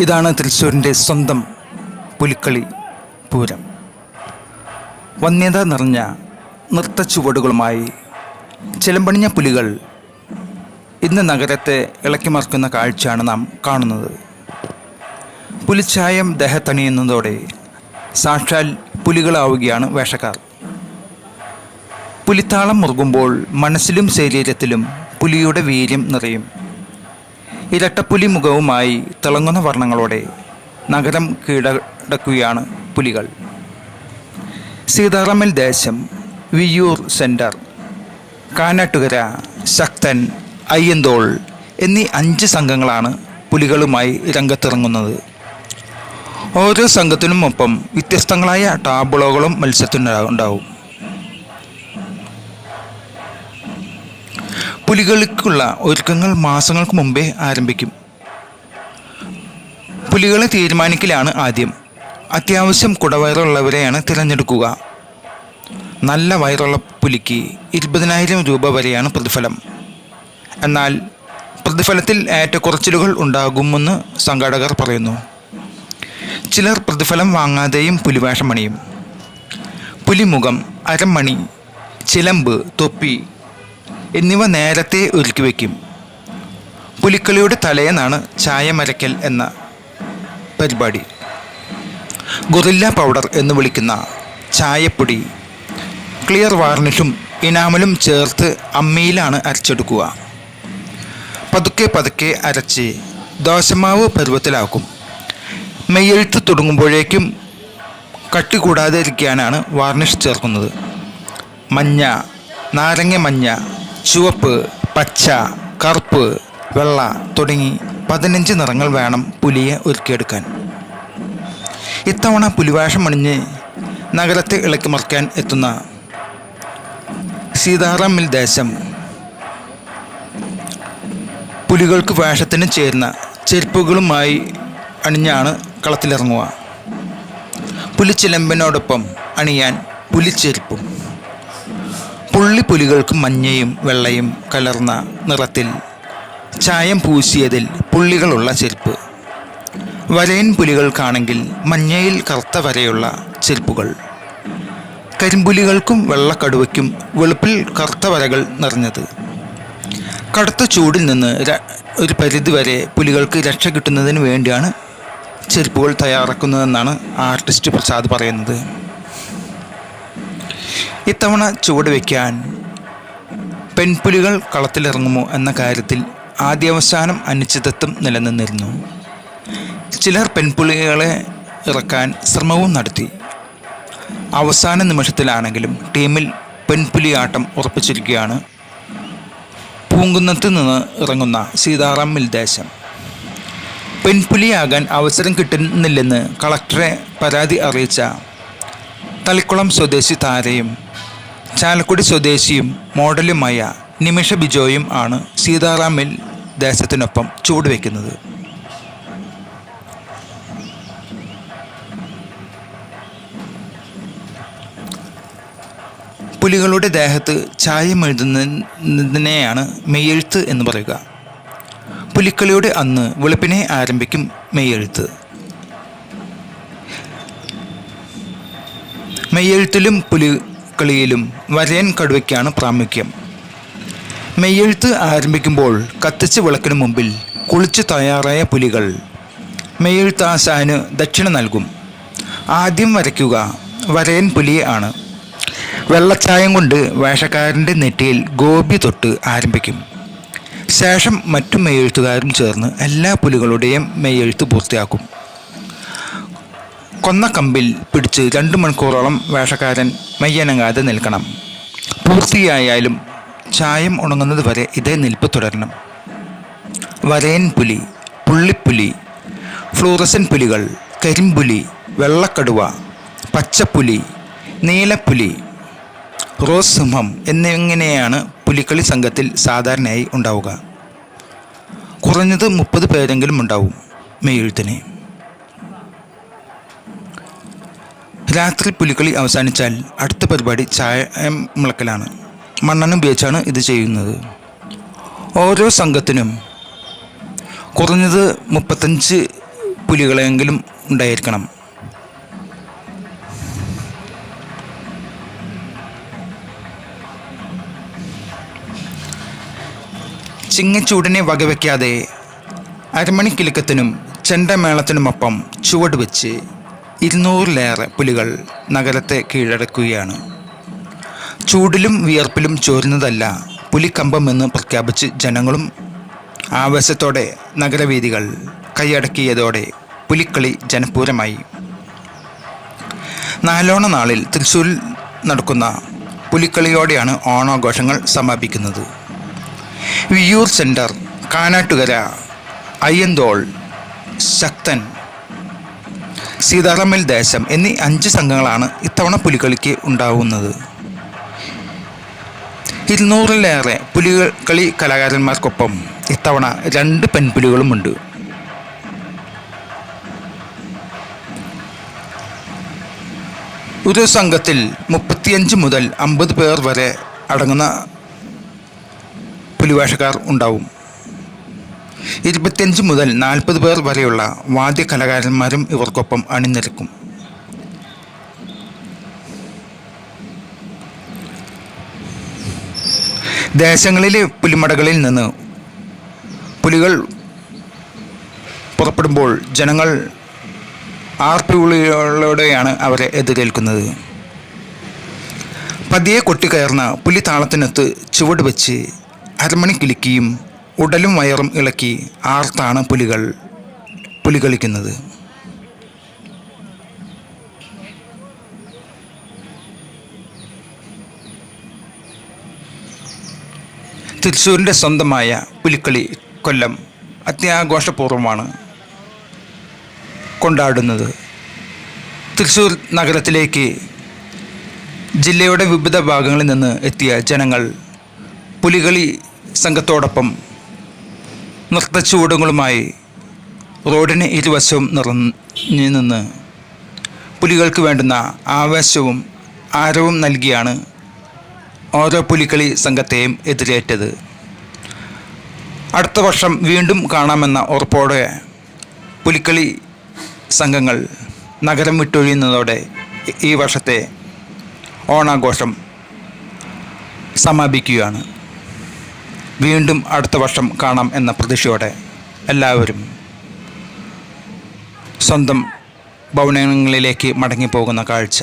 ഇതാണ് തൃശ്ശൂരിന്റെ സ്വന്തം പുലിക്കളി പൂരം. വന്യത നിറഞ്ഞ നൃത്ത ചുവടുകളുമായി ചിലമ്പണിഞ്ഞ പുലികൾ ഇന്ന് നഗരത്തെ ഇളക്കിമറിക്കുന്ന കാഴ്ചയാണ് നാം കാണുന്നത്. പുലിച്ചായം ദേഹത്തണിയുന്നതോടെ സാക്ഷാൽ പുലികളാവുകയാണ് വേഷക്കാർ. പുലിത്താളം മുറുകുമ്പോൾ മനസ്സിലും ശരീരത്തിലും പുലിയുടെ വീര്യം നിറയും. ഇരട്ടപ്പുലി മുഖവുമായി തിളങ്ങുന്ന വർണങ്ങളോടെ നഗരം കീഴടക്കുകയാണ് പുലികൾ. സീതാറാമൽ ദേശം വിയൂർ സെന്റർ കാനാട്ടുകര ശക്തൻ അയ്യന്തോൾ എന്നീ അഞ്ച് സംഘങ്ങളാണ് പുലികളുമായി രംഗത്തിറങ്ങുന്നത്. ഓരോ സംഘത്തിനും ഒപ്പം വ്യത്യസ്തങ്ങളായ ടാബിളോകളും മത്സരത്തിനുണ്ടാവും പുലികൾക്കുള്ള ഒരുക്കങ്ങൾ മാസങ്ങൾക്ക് മുമ്പേ ആരംഭിക്കും. പുലികളെ തീരുമാനിക്കലാണ് ആദ്യം. അത്യാവശ്യം കുടവയറുള്ളവരെയാണ് തിരഞ്ഞെടുക്കുക. നല്ല വയറുള്ള പുലിക്ക് ഇരുപതിനായിരം രൂപ വരെയാണ് പ്രതിഫലം. എന്നാൽ പ്രതിഫലത്തിൽ ഏറ്റക്കുറച്ചിലുകൾ ഉണ്ടാകുമെന്ന് സംഘാടകർ പറയുന്നു. ചിലർ പ്രതിഫലം വാങ്ങാതെയും പുലിവേഷം അണിയും പുലിമുഖം അരമണി ചിലമ്പ് തൊപ്പി എന്നിവ നേരത്തെ ഒരുക്കി വയ്ക്കും പുലിക്കളിയുടെ തലേന്നാണ് ചായമരക്കൽ എന്ന പരിപാടി. ഗൊറില്ല പൗഡർ എന്ന് വിളിക്കുന്ന ചായപ്പൊടി ക്ലിയർ വാർണിഷും ഇനാമലും ചേർത്ത് അമ്മിയിലാണ് അരച്ചെടുക്കുക. പതുക്കെ പതുക്കെ അരച്ച് ദോശമാവ് പരുവത്തിലാക്കും. മെയ്യെഴുത്ത് തുടങ്ങുമ്പോഴേക്കും കട്ടി കൂടാതെ ഇരിക്കാനാണ് വാർണിഷ് ചേർക്കുന്നത്. മഞ്ഞ നാരങ്ങ മഞ്ഞ ചുവപ്പ് പച്ച കറുപ്പ് വെള്ള തുടങ്ങി പതിനഞ്ച് നിറങ്ങൾ വേണം പുലിയെ ഒരുക്കിയെടുക്കാൻ. ഇത്തവണ പുലിവേഷം അണിഞ്ഞ് നഗരത്തെ ഇളക്കിമറിക്കാൻ എത്തുന്ന സീതാറാമിൽ ദേശം പുലികൾക്ക് വേഷത്തിന് ചേരുന്ന ചെരുപ്പുകളുമായി അണിഞ്ഞാണ് കളത്തിലിറങ്ങുക. പുലിച്ചിലമ്പിനോടൊപ്പം അണിയാൻ പുലിച്ചെരുപ്പും. പുലികൾക്ക് മഞ്ഞയും വെള്ളയും കലർന്ന നിറത്തിൽ ചായം പൂശിയതിൽ പുള്ളികളുള്ള ചെരുപ്പ്. വരയൻ പുലികൾക്കാണെങ്കിൽ മഞ്ഞയിൽ കറുത്ത വരയുള്ള ചെരുപ്പുകൾ. കരിമ്പുലികൾക്കും വെള്ളക്കടുവയ്ക്കും വെളുപ്പിൽ കറുത്ത വരകൾ നിറഞ്ഞത്. കടുത്ത ചൂടിൽ നിന്ന് ഒരു ഒരു പരിധിവരെ പുലികൾക്ക് രക്ഷ കിട്ടുന്നതിന് വേണ്ടിയാണ് ചെരുപ്പുകൾ തയ്യാറാക്കുന്നതെന്നാണ് ആർട്ടിസ്റ്റ് പ്രസാദ് പറയുന്നത്. ഇത്തവണ ചുവട് വയ്ക്കാൻ പെൺപുലികൾ കളത്തിലിറങ്ങുമോ എന്ന കാര്യത്തിൽ ആദ്യാവസാനം അനിശ്ചിതത്വം നിലനിന്നിരുന്നു. ചിലർ പെൺപുലികളെ ഇറക്കാൻ ശ്രമവും നടത്തി. അവസാന നിമിഷത്തിലാണെങ്കിലും ടീമിൽ പെൺപുലിയാട്ടം ഉറപ്പിച്ചിരിക്കുകയാണ്. പൂങ്കുന്നത്ത് നിന്ന് ഇറങ്ങുന്ന സീതാറാം മിൽദേശം പെൺപുലിയാകാൻ അവസരം കിട്ടുന്നില്ലെന്ന് കളക്ടറെ പരാതി അറിയിച്ച തളിക്കുളം സ്വദേശി താരയും ചാലക്കുടി സ്വദേശിയും മോഡലുമായ നിമിഷ ബിജോയും ആണ് സീതാറാമിൽ ദേശത്തിനൊപ്പം ചൂടുവെക്കുന്നത് പുലികളുടെ ദേഹത്ത് ചായം എഴുതുന്നതിനെയാണ് മെയ്യെഴുത്ത് എന്ന് പറയുക. പുലിക്കളിയുടെ അന്ന് വെളുപ്പിനെ ആരംഭിക്കും മെയ്യെഴുത്ത്. മെയ്യെഴുത്തിലും പുലിക്കളിയിലും വരയൻ കടുവയ്ക്കാണ് പ്രാമുഖ്യം. മെയ്യെഴുത്ത് ആരംഭിക്കുമ്പോൾ കത്തിച്ച് വിളക്കിന് മുമ്പിൽ കുളിച്ച് തയ്യാറായ പുലികൾ. മെയ്യെഴുത്ത് ആശാന് ദക്ഷിണ നൽകും. ആദ്യം വരയ്ക്കുക വരയൻ പുലിയെ ആണ്. വെള്ളച്ചായം കൊണ്ട് വേഷക്കാരന്റെ നെറ്റിയിൽ ഗോപി തൊട്ട് ആരംഭിക്കും. ശേഷം മറ്റു മെയ്യെഴുത്തുകാരും ചേർന്ന് എല്ലാ പുലികളുടെയും മെയ്യെഴുത്ത് പൂർത്തിയാക്കും. കൊന്ന കമ്പിൽ പിടിച്ച് രണ്ട് മണിക്കൂറോളം വേഷക്കാരൻ മെയ്യനങ്ങാതെ നിൽക്കണം. പൂർത്തിയായാലും ചായം ഉണങ്ങുന്നത് വരെ ഇതേ നിൽപ്പ് തുടരണം. വരയൻ പുലി പുള്ളിപ്പുലി ഫ്ലൂറസൻ പുലികൾ കരിമ്പുലി വെള്ളക്കടുവ പച്ചപ്പുലി നീലപ്പുലി റോസ് സിംഹം എന്നിങ്ങനെയാണ് പുലിക്കളി സംഘത്തിൽ സാധാരണയായി ഉണ്ടാവുക. കുറഞ്ഞത് മുപ്പത് പേരെങ്കിലും ഉണ്ടാവും മെയ്യെഴുത്തിന്. രാത്രി പുലിക്കളി അവസാനിച്ചാൽ അടുത്ത പരിപാടി ചായം മുളക്കലാണ്. മണ്ണെണ്ണ ഉപയോഗിച്ചാണ് ഇത് ചെയ്യുന്നത്. ഓരോ സംഘത്തിനും കുറഞ്ഞത് മുപ്പത്തഞ്ച് പുലികളെങ്കിലും ഉണ്ടായിരിക്കണം. ചിങ്ങച്ചൂടിനെ വകവയ്ക്കാതെ അരമണിക്കിലുക്കത്തിനും ചെണ്ടമേളത്തിനുമൊപ്പം ചുവട് വെച്ച് ഇരുന്നൂറിലേറെ പുലികൾ നഗരത്തെ കീഴടക്കുകയാണ്. ചൂടിലും വിയർപ്പിലും ചോരുന്നതല്ല പുലിക്കമ്പമെന്ന് പ്രഖ്യാപിച്ച് ജനങ്ങളും ആവേശത്തോടെ നഗരവീഥികൾ കൈയടക്കിയതോടെ പുലിക്കളി ജനപൂരമായി. നാലോണ നാളിൽ തൃശ്ശൂരിൽ നടക്കുന്ന പുലിക്കളിയോടെയാണ് ഓണാഘോഷങ്ങൾ സമാപിക്കുന്നത്. വിയൂർ സെന്റർ കാനാട്ടുകര അയ്യന്തോൾ ശക്തൻ സീതാറാമൽ ദേശം എന്നീ അഞ്ച് സംഘങ്ങളാണ് ഇത്തവണ പുലികളിക്ക് ഉണ്ടാവുന്നത്. ഇരുന്നൂറിലേറെ പുലികളി കലാകാരന്മാർക്കൊപ്പം ഇത്തവണ രണ്ട് പെൺപുലികളുമുണ്ട്. ഒരു സംഘത്തിൽ മുപ്പത്തിയഞ്ച് മുതൽ അമ്പത് പേർ വരെ അടങ്ങുന്ന പുലിവേഷക്കാർ ഉണ്ടാവും. ഇരുപത്തിയഞ്ച് മുതൽ നാൽപ്പത് പേർ വരെയുള്ള വാദ്യ കലാകാരന്മാരും ഇവർക്കൊപ്പം അണിനിരക്കും. ദേശങ്ങളിലെ പുലിമടകളിൽ നിന്ന് പുലികൾ പുറപ്പെടുമ്പോൾ ജനങ്ങൾ ആർപ്പിളികളോടെയാണ് അവരെ എതിരേൽക്കുന്നത്. പതിയെ കൊട്ടിക്കയർന്ന പുലി താളത്തിനൊത്ത് ചുവട് വെച്ച് അരമണി കിലുക്കിയും ഉടലും വയറും ഇളക്കി ആർത്താണ് പുലികൾ പുലി കളിക്കുന്നത് തൃശ്ശൂരിന്റെ സ്വന്തമായ പുലിക്കളി കൊല്ലം അത്യാഘോഷപൂർവമാണ് കൊണ്ടാടുന്നത്. തൃശ്ശൂർ നഗരത്തിലേക്ക് ജില്ലയുടെ വിവിധ ഭാഗങ്ങളിൽ നിന്ന് എത്തിയ ജനങ്ങൾ പുലികളി സംഘത്തോടൊപ്പം നൃത്തച്ചുവടുകളുമായി റോഡിന് ഇരുവശവും നിറഞ്ഞു നിന്ന് പുലികൾക്ക് വേണ്ടുന്ന ആവേശവും ആരവും നൽകിയാണ് ഓരോ പുലിക്കളി സംഘത്തെയും എതിരേറ്റത്. അടുത്ത വർഷം വീണ്ടും കാണാമെന്ന ഉറപ്പോടെ പുലിക്കളി സംഘങ്ങൾ നഗരം വിട്ടൊഴിയുന്നതോടെ ഈ വർഷത്തെ ഓണാഘോഷം സമാപിക്കുകയാണ്. വീണ്ടും അടുത്ത വർഷം കാണാം എന്ന പ്രതീക്ഷയോടെ എല്ലാവരും സ്വന്തം ഭവനങ്ങളിലേക്ക് മടങ്ങിപ്പോകുന്ന കാഴ്ച.